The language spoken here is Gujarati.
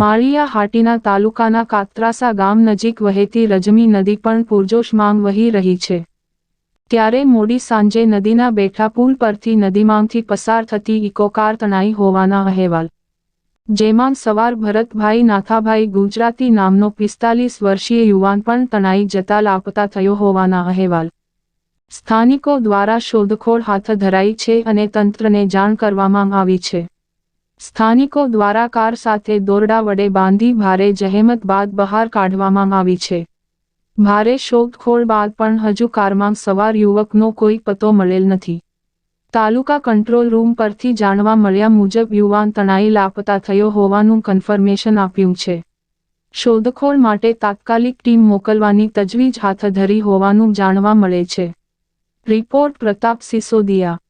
માળિયા હાટીના તાલુકાના કાત્રાસા ગામ નજીક વહેતી રજમી નદી પણ પૂરજોશમાં વહી રહી છે. ત્યારે મોડી સાંજે નદીના બેઠા પુલ પરથી નદીમાંથી પસાર થતી ઇકોકાર તણાઈ હોવાના અહેવાલ. જેમાં સવાર ભરતભાઈ નાથાભાઈ ગુજરાતી નામનો પિસ્તાલીસ વર્ષીય યુવાન પણ તણાઈ જતા લાપતા થયો હોવાના અહેવાલ. સ્થાનિકો દ્વારા શોધખોળ હાથ ધરાઈ છે અને તંત્રને જાણ કરવામાં આવી છે. સ્થાનિકો દ્વારા કાર સાથે દોરડા વડે બાંધી ભારે જહેમત બાદ બહાર કાઢવામાં આવી છે. ભારે શોધખોળ બાદ પણ હજુ કારમાં સવાર યુવકનો કોઈ પતો મળેલ નથી. તાલુકા કંટ્રોલ રૂમ પરથી જાણવા મળ્યા મુજબ યુવાન તણાઈ લાપતા થયો હોવાનું કન્ફર્મેશન આપ્યું છે. શોધખોળ માટે તાત્કાલિક ટીમ મોકલવાની તજવીજ હાથ ધરી હોવાનું જાણવા મળે છે. રિપોર્ટ પ્રતાપ સિસોદિયા